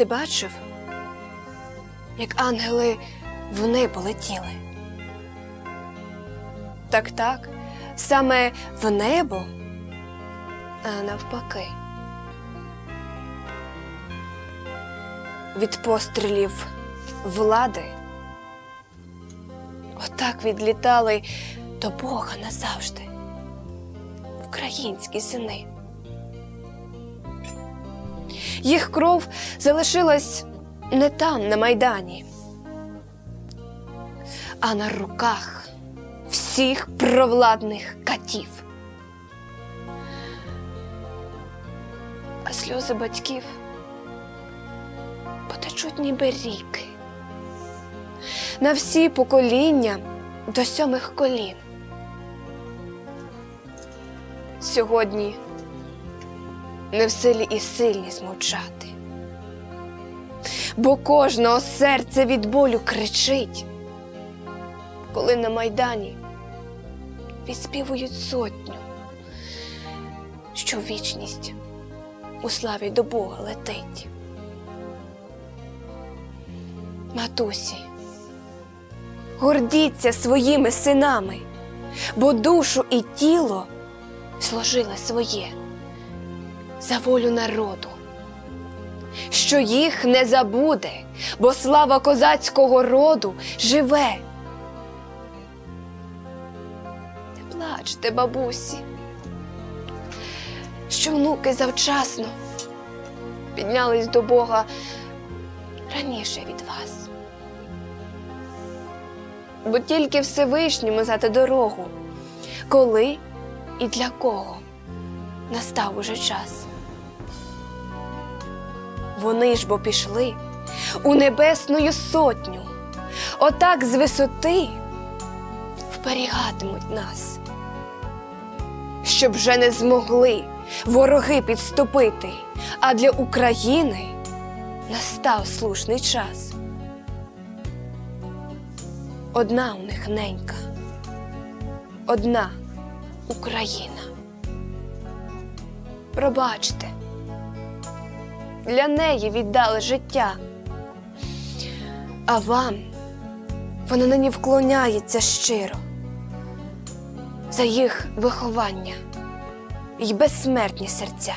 Ти бачив, як ангели в небо летіли? Так, так, саме в небо, а навпаки. Від пострілів влади отак відлітали до Бога назавжди. Українські сини. Їх кров залишилась не там, на Майдані, а на руках всіх провладних катів. А сльози батьків потечуть ніби ріки на всі покоління до сьомих колін. Сьогодні не в силі і сильні змовчати, бо кожного серце від болю кричить, коли на майдані відспівують сотню, що вічність у славі до Бога летить. Матусі, гордіться своїми синами, бо душу і тіло сложили своє за волю народу, що їх не забуде, бо слава козацького роду живе. Не плачте, бабусі, що внуки завчасно піднялись до Бога раніше від вас. Бо тільки Всевишньому знати дорогу, коли і для кого настав уже час. Вони ж бо пішли у небесную сотню, отак з висоти вперігатимуть нас, щоб вже не змогли вороги підступити, а для України настав слушний час. Одна у них ненька, одна Україна. Пробачте, для неї віддали життя, а вам вона нині вклоняється щиро за їх виховання й безсмертні серця.